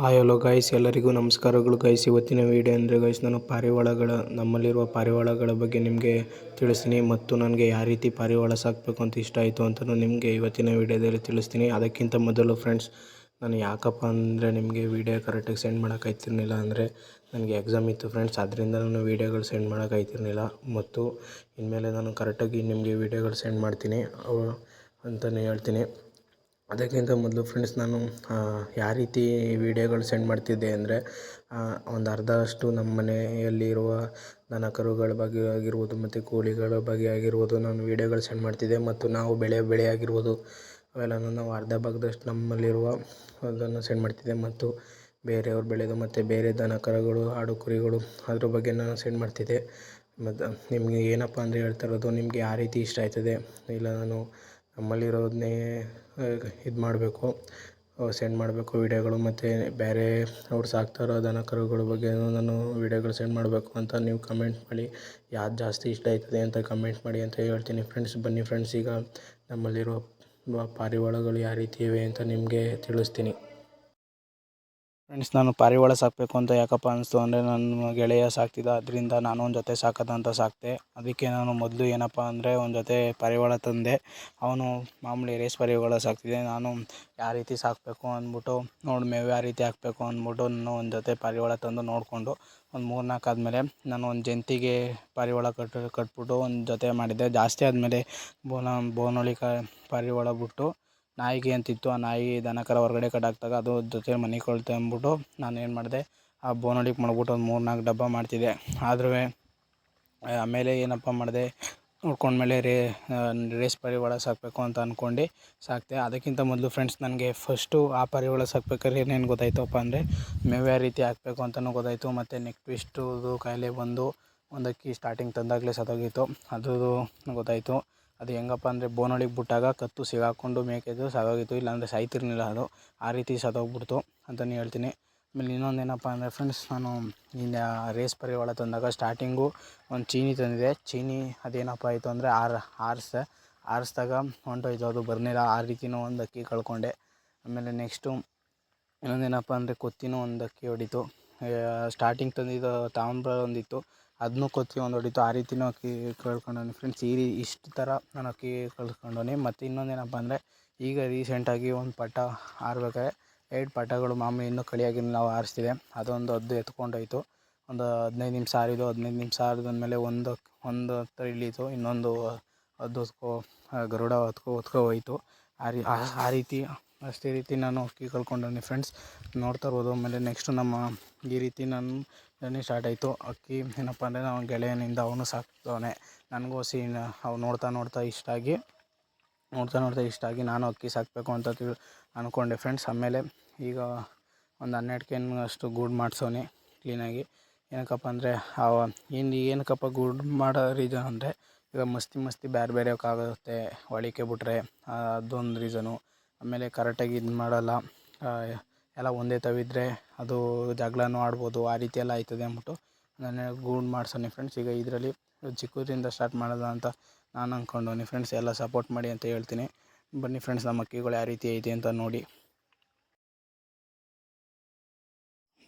Hi hello guys, ಎಲ್ಲರಿಗೂ ನಮಸ್ಕಾರಗಳು guys. ಇವತ್ತಿನ ವೀಡಿಯೋ ಅಂದರೆ ಗೈಸ್, ನಾನು ಪಾರಿವಾಳಗಳ, ನಮ್ಮಲ್ಲಿರುವ ಪಾರಿವಾಳಗಳ ಬಗ್ಗೆ ನಿಮಗೆ ತಿಳಿಸ್ತೀನಿ ಮತ್ತು ನನಗೆ ಯಾವ ರೀತಿ ಪಾರಿವಾಳ ಸಾಕಬೇಕು ಅಂತ ಇಷ್ಟ ಆಯಿತು ಅಂತಲೂ ನಿಮಗೆ ಇವತ್ತಿನ ವಿಡಿಯೋದಲ್ಲಿ ತಿಳಿಸ್ತೀನಿ. ಅದಕ್ಕಿಂತ ಮೊದಲು ಫ್ರೆಂಡ್ಸ್ ನಾನು ಯಾಕಪ್ಪ ಅಂದರೆ ನಿಮಗೆ ವಿಡಿಯೋ ಕರೆಕ್ಟಾಗಿ ಸೆಂಡ್ ಮಾಡೋಕ್ಕಾಯ್ತಿರ್ಲಿಲ್ಲ ಅಂದರೆ ನನಗೆ ಎಕ್ಸಾಮ್ ಇತ್ತು ಫ್ರೆಂಡ್ಸ್ ಅದರಿಂದ ನಾನು ವೀಡಿಯೋಗಳು ಸೆಂಡ್ ಮಾಡೋಕ್ಕಾಯ್ತಿರ್ಲಿಲ್ಲ ಮತ್ತು ಇನ್ಮೇಲೆ ನಾನು ಕರೆಕ್ಟಾಗಿ ನಿಮಗೆ ವೀಡಿಯೋಗಳು ಸೆಂಡ್ ಮಾಡ್ತೀನಿ ಅಂತಲೇ ಹೇಳ್ತೀನಿ. ಅದಕ್ಕಿಂತ ಮೊದಲು ಫ್ರೆಂಡ್ಸ್ ನಾನು ಯಾವ ರೀತಿ ವೀಡಿಯೋಗಳು ಸೆಂಡ್ ಮಾಡ್ತಿದ್ದೆ ಅಂದರೆ ಒಂದು ಅರ್ಧ ಅಷ್ಟು ನಮ್ಮ ಮನೆಯಲ್ಲಿರುವ ದನ ಕರುಗಳ ಬಗ್ಗೆ ಆಗಿರ್ಬೋದು ಮತ್ತು ಕೋಳಿಗಳ ಬಗ್ಗೆ ಆಗಿರ್ಬೋದು ನಾನು ವೀಡಿಯೋಗಳು ಸೆಂಡ್ ಮಾಡ್ತಿದ್ದೆ ಮತ್ತು ನಾವು ಬೆಳೆ ಬೆಳೆ ಆಗಿರ್ಬೋದು ಅವೆಲ್ಲನೂ ನಾವು ಅರ್ಧ ಭಾಗದಷ್ಟು ನಮ್ಮಲ್ಲಿರುವ ಅದನ್ನು ಸೆಂಡ್ ಮಾಡ್ತಿದ್ದೆ ಮತ್ತು ಬೇರೆಯವ್ರು ಬೆಳೆದು ಮತ್ತು ಬೇರೆ ದನ ಕರುಗಳು ಆಡು ಕುರಿಗಳು ಅದ್ರ ಬಗ್ಗೆ ನಾನು ಸೆಂಡ್ ಮಾಡ್ತಿದ್ದೆ. ಮತ್ತು ನಿಮಗೆ ಏನಪ್ಪ ಅಂದರೆ ಹೇಳ್ತಾ ಇರೋದು, ನಿಮಗೆ ಯಾವ ರೀತಿ ಇಷ್ಟ ಆಯ್ತದೆ? ಇಲ್ಲ ನಾನು ನಮ್ಮಲ್ಲಿರೋದನ್ನೇ ಇದು ಮಾಡಬೇಕು ಸೆಂಡ್ ಮಾಡಬೇಕು ವೀಡಿಯೋಗಳು ಮತ್ತು ಬೇರೆ ಅವ್ರು ಸಾಕ್ತಾ ಇರೋ ದನ ಕರುಗಳ ಬಗ್ಗೆಯೂ ನಾನು ವೀಡಿಯೋಗಳು ಸೆಂಡ್ ಮಾಡಬೇಕು ಅಂತ ನೀವು ಕಮೆಂಟ್ ಮಾಡಿ. ಯಾವ್ದು ಜಾಸ್ತಿ ಇಷ್ಟ ಆಯ್ತದೆ ಅಂತ ಕಮೆಂಟ್ ಮಾಡಿ ಅಂತ ಹೇಳ್ತೀನಿ. ಫ್ರೆಂಡ್ಸ್ ಬನ್ನಿ ಫ್ರೆಂಡ್ಸ್ ಈಗ ನಮ್ಮಲ್ಲಿರೋ ಪಾರಿವಾಳಗಳು ಯಾವ ರೀತಿ ಇವೆ ಅಂತ ನಿಮಗೆ ತಿಳಿಸ್ತೀನಿ. ಫ್ರೆಂಡ್ಸ್ ನಾನು ಪಾರಿವಾಳ ಸಾಕಬೇಕು ಅಂತ ಯಾಕಪ್ಪ ಅನ್ನಿಸ್ತು ಅಂದರೆ ನನ್ನ ಗೆಳೆಯ ಸಾಕ್ತಿದ್ದ. ಅದರಿಂದ ನಾನು ಒಂದು ಜೊತೆ ಸಾಕೋದಂತ ಸಾಕಿದೆ ಅದಕ್ಕೆ ನಾನು ಮೊದಲು ಏನಪ್ಪ ಅಂದರೆ ಒಂದು ಜೊತೆ ಪಾರಿವಾಳ ತಂದೆ. ಅವನು ಮಾಮೂಲಿ ರೇಸ್ ಪಾರಿವಾಳ ಸಾಕ್ತಿದ್ದೆ. ನಾನು ಯಾವ ರೀತಿ ಸಾಕಬೇಕು ಅಂದ್ಬಿಟ್ಟು ನೋಡಿ ಮೇವು ಯಾವ ರೀತಿ ಹಾಕಬೇಕು ಅಂದ್ಬಿಟ್ಟು ನಾನು ಒಂದು ಜೊತೆ ಪಾರಿವಾಳ ತಂದು ನೋಡಿಕೊಂಡು ಒಂದು ಮೂರು ನಾಲ್ಕು ಆದಮೇಲೆ ನಾನು ಒಂದು ಜಂತಿಗೆ ಪಾರಿವಾಳ ಕಟ್ಟು ಕಟ್ಬಿಟ್ಟು ಒಂದು ಜೊತೆ ಮಾಡಿದ್ದೆ. ಜಾಸ್ತಿ ಆದಮೇಲೆ ಬೋನ ಬೋನೊಳಿ ಕ ಪಾರಿವಾಳ ಬಿಟ್ಟು ನಾಯಿಗೆ ಅಂತಿತ್ತು, ಆ ನಾಯಿ ದನ ಕರು ಹೊರಗಡೆ ಕಟ್ಟಾಕ್ದಾಗ ಅದು ಜೊತೆ ಮನೆ ಕೊಳ್ತೆ ಅಂದ್ಬಿಟ್ಟು ನಾನು ಏನು ಮಾಡಿದೆ, ಆ ಬೋನೊಳಿಗೆ ಮಾಡ್ಬಿಟ್ಟು ಒಂದು ಮೂರು ನಾಲ್ಕು ಡಬ್ಬ ಮಾಡ್ತಿದ್ದೆ. ಆದ್ರೂ ಆಮೇಲೆ ಏನಪ್ಪ ಮಾಡಿದೆ ನೋಡ್ಕೊಂಡ್ಮೇಲೆ ರೇ ರೇಸ್ ಪಾರಿವಾಳ ಸಾಕಬೇಕು ಅಂತ ಅಂದ್ಕೊಂಡು ಸಾಕಿದೆ. ಅದಕ್ಕಿಂತ ಮೊದಲು ಫ್ರೆಂಡ್ಸ್ ನನಗೆ ಫಸ್ಟು ಆ ಪಾರಿವಾಳ ಸಾಕ್ಬೇಕಾದ್ರೆ ಏನೇನು ಗೊತ್ತಾಯ್ತಪ್ಪ ಅಂದರೆ ಮೇವು ರೀತಿ ಹಾಕಬೇಕು ಅಂತಲೂ ಗೊತ್ತಾಯಿತು, ಮತ್ತು ನೆಕ್ ಟ್ವಿಸ್ಟುದು ಕಾಯಿಲೆ ಬಂದು ಒಂದಕ್ಕಿ ಸ್ಟಾರ್ಟಿಂಗ್ ತಂದಾಗಲೇ ಸತ್ತೋಗಿತ್ತು. ಅದು ಗೊತ್ತಾಯಿತು. ಅದು ಹೆಂಗಪ್ಪ ಅಂದರೆ ಬೋನೊಳಗೆ ಬಿಟ್ಟಾಗ ಕತ್ತು ಸಿಗಾಕೊಂಡು ಮೇಕೆದು ಸಾಗೋಗಿತ್ತು, ಇಲ್ಲಾಂದರೆ ಸಾಯ್ತಿರ್ಲಿಲ್ಲ ಅದು. ಆ ರೀತಿ ಸತ್ತೋಗ್ಬಿಡ್ತು ಅಂತಲೇ ಹೇಳ್ತೀನಿ. ಆಮೇಲೆ ಇನ್ನೊಂದು ಏನಪ್ಪ ಅಂದರೆ ಫ್ರೆಂಡ್ಸ್ ನಾನು ಇನ್ನು ರೇಸ್ ಪರಿವಾಳ ತಂದಾಗ ಸ್ಟಾರ್ಟಿಂಗು ಒಂದು ಚೀನಿ ತಂದಿದ್ದೆ. ಚೀನಿ ಅದೇನಪ್ಪ ಆಯಿತು ಅಂದರೆ ಆರು ಆರಿಸ್ದೆ ಆರಿಸ್ದಾಗ ಹೊಂಟೋಯ್ತು. ಅದು ಬರ್ನಿಲ್ಲ ಆ ರೀತಿನೂ ಒಂದು ಅಕ್ಕಿ ಕಳ್ಕೊಂಡೆ. ಆಮೇಲೆ ನೆಕ್ಸ್ಟು ಇನ್ನೊಂದೇನಪ್ಪ ಅಂದರೆ ಕೊತ್ತಿನೂ ಒಂದು ಅಕ್ಕಿ ಹೊಡಿತು. ಸ್ಟಾರ್ಟಿಂಗ್ ತಂದಿದ್ದು ತಾಮ್ರ ಒಂದಿತ್ತು. ಅದನ್ನೂ ಕೊಚ್ಚಿ ಒಂದು ಹೊಡಿತು. ಆ ರೀತಿಯೂ ಅಕ್ಕಿ ಕಳ್ಕೊಂಡೋನಿ ಫ್ರೆಂಡ್ಸ್ ಈ ಇಷ್ಟು ಥರ ನಾನು ಅಕ್ಕಿ ಕಳ್ಕೊಂಡೋನಿ ಮತ್ತು ಇನ್ನೊಂದೇನಪ್ಪ ಅಂದರೆ, ಈಗ ರೀಸೆಂಟಾಗಿ ಒಂದು ಪಟ ಹಾರ್ಬೇಕಾದ್ರೆ ಎರಡು ಪಟಗಳು ಮಾಮೂಲಿ ಇನ್ನೂ ಕಳಿಯಾಗಿ ನಾವು ಆರಿಸ್ತಿದೆ. ಅದೊಂದು ಹದ್ದು ಎತ್ಕೊಂಡೋಯ್ತು. ಒಂದು ಹದಿನೈದು ನಿಮಿಷ ಆರಿದ್ದು ಹದಿನೈದು ನಿಮಿಷ ಆರಿದ್ಮೇಲೆ ಒಂದು ಒಂದು ಹತ್ರ ಇಳೀತು. ಇನ್ನೊಂದು ಅದು ಹೊತ್ಕೊ, ಗರುಡ ಹೊತ್ಕೊ ಹೊತ್ಕೊ ಹೋಯ್ತು. ಆ ರೀ, ಆ ರೀತಿ ಅಷ್ಟೇ ರೀತಿ ನಾನು ಅಕ್ಕಿ ಕಳ್ಕೊಂಡವ್ನಿ ಫ್ರೆಂಡ್ಸ್ ನೋಡ್ತಾ ಇರ್ಬೋದು. ಆಮೇಲೆ ನೆಕ್ಸ್ಟು ನಮ್ಮ ಈ ರೀತಿ ನನ್ನ ಜರ್ನಿ ಸ್ಟಾರ್ಟ್ ಆಯಿತು. ಅಕ್ಕಿ ಏನಪ್ಪ ಅಂದರೆ ನಾವು ಗೆಳೆಯನಿಂದ ಅವನು ಸಾಕ್ತವನೆ. ನನಗೂ ಸಿ ಅವು ನೋಡ್ತಾ ನೋಡ್ತಾ ಇಷ್ಟ ಆಗಿ, ನೋಡ್ತಾ ನೋಡ್ತಾ ಇಷ್ಟ ಆಗಿ ನಾನು ಅಕ್ಕಿ ಸಾಕಬೇಕು ಅಂತ ತಿಳ್ ಅಂದ್ಕೊಂಡೆ ಫ್ರೆಂಡ್ಸ್ ಆಮೇಲೆ ಈಗ ಒಂದು ಹನ್ನೆರಡು ಕೆನ್ ಅಷ್ಟು ಗೂಡ್ ಮಾಡಿಸೋನೆ ಕ್ಲೀನಾಗಿ ಏನಕ್ಕಪ್ಪ ಅಂದರೆ ಅವ ಇನ್ನು ಏನಕ್ಕಪ್ಪ ಗೂಡು ಮಾಡೋ ರೀಸನ್ ಅಂದರೆ ಈಗ ಮಸ್ತಿ ಮಸ್ತಿ ಬೇರೆ ಬೇರೆಕ್ಕಾಗುತ್ತೆ ಒಳಿಕೆ ಬಿಟ್ರೆ ಅದೊಂದು ರೀಸನು ಆಮೇಲೆ ಕರೆಕ್ಟಾಗಿ ಇದು ಮಾಡೋಲ್ಲ. ಎಲ್ಲ ಒಂದೇ ತವಿದ್ರೆ ಅದು ಜಗಳನೂ ಆಡ್ಬೋದು, ಆ ರೀತಿ ಎಲ್ಲ ಆಯ್ತದೆ ಅಂದ್ಬಿಟ್ಟು ನಾನು ಗೂಡು ಮಾಡ್ಸೋನಿ ಫ್ರೆಂಡ್ಸ್ ಈಗ ಇದರಲ್ಲಿ ಚಿಕ್ಕದ್ರಿಂದ ಸ್ಟಾರ್ಟ್ ಮಾಡೋದ ಅಂತ ನಾನು ಅಂದ್ಕೊಂಡವ್ನಿ ಫ್ರೆಂಡ್ಸ್ ಎಲ್ಲ ಸಪೋರ್ಟ್ ಮಾಡಿ ಅಂತ ಹೇಳ್ತೀನಿ. ಬನ್ನಿ ಫ್ರೆಂಡ್ಸ್ ನಮ್ಮ ಅಕ್ಕಿಗಳು ಯಾವ ರೀತಿ ಐತೆ ಅಂತ ನೋಡಿ.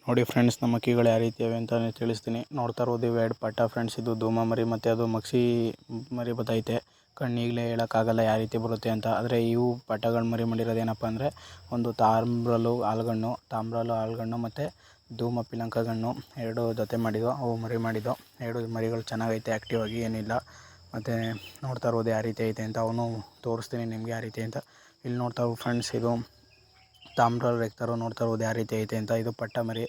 ನೋಡಿ ಫ್ರೆಂಡ್ಸ್ ನಮ್ಮ ಅಕ್ಕಿಗಳು ಯಾವ ರೀತಿ ಇವೆ ಅಂತ ತಿಳಿಸ್ತೀನಿ. ನೋಡ್ತಾ ಇರೋದು ಇವು ಎರಡು ಪಟ್ಟ ಫ್ರೆಂಡ್ಸ್ ಇದು ಧೂಮ ಮರಿ ಮತ್ತು ಅದು ಮಕ್ಷಿ ಮರಿ ಬತ್ತೈತೆ ಕಣ್ಣು ಈಗಲೇ ಹೇಳೋಕ್ಕಾಗಲ್ಲ ಯಾವ ರೀತಿ ಬರುತ್ತೆ ಅಂತ. ಆದರೆ ಇವು ಪಟ್ಟಗಳು ಮರಿ ಮಾಡಿರೋದು ಏನಪ್ಪ ಅಂದರೆ ಒಂದು ತಾಮ್ರಲು ಹಾಲ್ಗಣ್ಣು ತಾಮ್ರಲು ಹಾಲ್ಗಣ್ಣು ಮತ್ತು ಧೂಮ ಪಿಲಂಕಗಣ್ಣು ಎರಡು ಜೊತೆ ಮಾಡಿದ್ದು ಅವು ಮರಿ ಮಾಡಿದ್ದು ಎರಡು ಮರಿಗಳು ಚೆನ್ನಾಗೈತೆ ಆ್ಯಕ್ಟಿವ್ ಆಗಿ ಏನಿಲ್ಲ. ಮತ್ತು ನೋಡ್ತಾ ಇರೋದು ಯಾವ ರೀತಿ ಐತೆ ಅಂತ ಅವನು ತೋರಿಸ್ತೀನಿ ನಿಮಗೆ ಯಾವ ರೀತಿ ಅಂತ. ಇಲ್ಲಿ ನೋಡ್ತಾ ಫ್ರೆಂಡ್ಸ್ ಇದು ತಾಮ್ರ ರೆಕ್ತಾರೋ ನೋಡ್ತಾ ಇರೋದು ಯಾವ ರೀತಿ ಐತೆ ಅಂತ. ಇದು ಪಟ್ಟ ಮರಿ.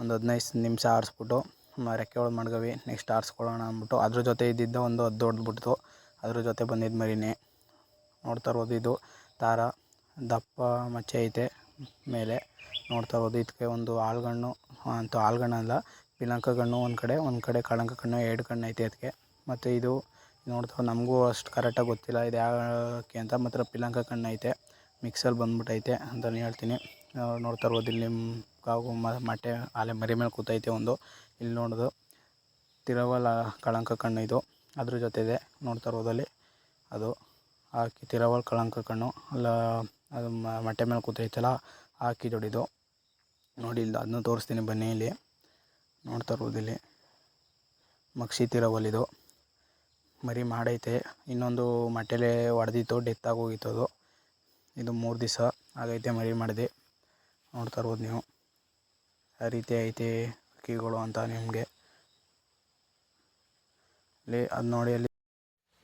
ಒಂದು ಹದಿನೈದು ನಿಮಿಷ ಆರಿಸ್ಬಿಟ್ಟು ರೆಕ್ಕೆ ಒಳಗೆ ಮಡ್ಗವಿ. ನೆಕ್ಸ್ಟ್ ಆರಿಸ್ಕೊಳ್ಳೋಣ ಅಂದ್ಬಿಟ್ಟು ಅದ್ರ ಜೊತೆ ಇದ್ದಿದ್ದ ಒಂದು ಹದ್ದು ಹೊಡ್ದ್ಬಿಡ್ತು ಅದ್ರ ಜೊತೆ ಬಂದಿದ್ದು ಮರಿನೇ. ನೋಡ್ತಾ ಇರ್ಬೋದು ಇದು ದಾರ. ದಪ್ಪ ಮಚ್ಚೆ ಐತೆ ಮೇಲೆ. ನೋಡ್ತಾ ಇರ್ಬೋದು ಇದಕ್ಕೆ ಒಂದು ಆಳ್ಗಣ್ಣು ಅಂತ ಆಳ್ಗಣ್ಣು ಅಲ್ಲ, ಪಿಲಂಕ ಗಣ್ಣು ಒಂದು ಕಡೆ ಒಂದು ಕಡೆ ಕಳಂಕ ಕಣ್ಣು ಎರಡು ಕಣ್ಣು ಐತೆ ಅದಕ್ಕೆ ಮತ್ತು ಇದು ನೋಡ್ತಾ ನಮಗೂ ಅಷ್ಟು ಕರೆಕ್ಟಾಗಿ ಗೊತ್ತಿಲ್ಲ, ಇದು ಯಾಕೆ ಅಂತ, ಮಾತ್ರ ಪಿಲಂಕ ಕಣ್ಣು ಐತೆ. ಮಿಕ್ಸಲ್ಲಿ ಬಂದ್ಬಿಟ್ಟೈತೆ ಅಂತಲೇ ಹೇಳ್ತೀನಿ. ನೋಡ್ತಾ ಇರ್ಬೋದು ಇಲ್ಲಿ ಕಾವು ಮಟ್ಟೆ ಆಲೆ ಮರಿ ಮೇಲೆ ಕೂತೈತೆ ಒಂದು. ಇಲ್ಲಿ ನೋಡೋದು ತಿರವಲ ಕಳಂಕ ಕಣ್ಣು ಇದು. ಅದ್ರ ಜೊತೆದೆ ನೋಡ್ತಾ ಇರೋದಲ್ಲಿ ಅದು ಹಾಕಿ ತಿರವಲ್ ಕಳಂಕ ಕಣ್ಣು ಅಲ್ಲ, ಅದು ಮೊಟ್ಟೆ ಮೇಲೆ ಕೂತೈತಲ್ಲ, ಹಾಕಿ ದೊಡ್ಡದು ನೋಡಿ, ಇಲ್ಲಿ ಅದನ್ನು ತೋರಿಸ್ತೀನಿ ಬನ್ನಿ ಇಲ್ಲಿ. ನೋಡ್ತಾ ಇರ್ಬೋದು ಮಕ್ಷಿ ಮಕ್ಷಿತಿರವಲ್ ಇದು. ಮರಿ ಮಾಡೈತೆ. ಇನ್ನೊಂದು ಮಟ್ಟೆಲೆ ಹೊಡೆದಿತ್ತು ಡೆತ್ ಹೋಗಿತ್ತು ಅದು. ಇದು ಮೂರು ದಿವಸ ಆಗೈತೆ ಮರಿ ಮಾಡಿದೆ. ನೋಡ್ತಾ ಇರ್ಬೋದು ನೀವು. ಆ ರೀತಿ ಐತೆ ಹಕ್ಕಿಗಳು ಅಂತ ನಿಮಗೆ. ಇಲ್ಲಿ ಅದು ನೋಡಿ ಅಲ್ಲಿ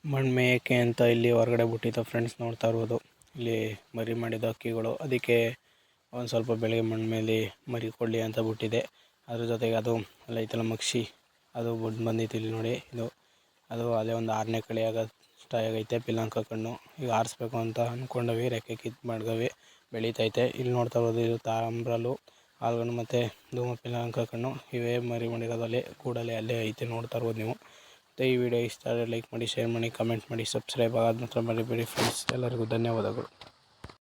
ಮಣ್ಣು ಮೇಯಕ್ಕೆ ಅಂತ ಇಲ್ಲಿ ಹೊರಗಡೆ ಬಿಟ್ಟಿತ್ತು ಫ್ರೆಂಡ್ಸ್ ನೋಡ್ತಾ ಇರ್ಬೋದು ಇಲ್ಲಿ ಮರಿ ಮಾಡಿದ ಅಕ್ಕಿಗಳು. ಅದಕ್ಕೆ ಒಂದು ಸ್ವಲ್ಪ ಬೆಳಗ್ಗೆ ಮಣ್ಣು ಮೇಲೆ ಮರಿ ಕೊಡಲಿ ಅಂತ ಬಿಟ್ಟಿದೆ. ಅದ್ರ ಜೊತೆಗೆ ಅದು ಅಲ್ಲಿ ಐತಲ್ಲ ಮಕ್ಷಿ ಅದು ಬುಡ್ ಬಂದಿತ್ತು ಇಲ್ಲಿ ನೋಡಿ. ಇದು, ಅದು ಅದೇ ಒಂದು ಆರನೇ ಕಳೆ ಆಗ ಆಗೈತೆ ಪಿಲ್ಲಂಕ ಕಣ್ಣು. ಈಗ ಆರಿಸ್ಬೇಕು ಅಂತ ಅಂದ್ಕೊಂಡವಿ ರೆಕ್ಕೆ ಕಿತ್ತು ಮಾಡ್ದವಿ ಬೆಳೀತೈತೆ ಇಲ್ಲಿ ನೋಡ್ತಾ ಇರ್ಬೋದು ಇದು ತಾಮ್ರಲು, ಹಾಲ್ಗಣ್ಣು ಮತ್ತು ಧೂಮ ಪಿಲ್ಲಂಕ ಕಣ್ಣು. ಇವೇ ಮರಿ ಮಾಡಿರೋದು ಅಲ್ಲಿ, ಕೂಡಲೇ ಅಲ್ಲೇ ಐತೆ ನೋಡ್ತಾ ಇರ್ಬೋದು ನೀವು. ಮತ್ತು ಈ ವಿಡಿಯೋ ಇಷ್ಟ ಆದರೆ ಲೈಕ್ ಮಾಡಿ ಶೇರ್ ಮಾಡಿ ಕಮೆಂಟ್ ಮಾಡಿ ಸಬ್ಸ್ಕ್ರೈಬ್ ಆಗೋದು ಮಾತ್ರ ಮರಿಬೇಡಿ ಫ್ರೆಂಡ್ಸ್ ಎಲ್ಲರಿಗೂ ಧನ್ಯವಾದಗಳು.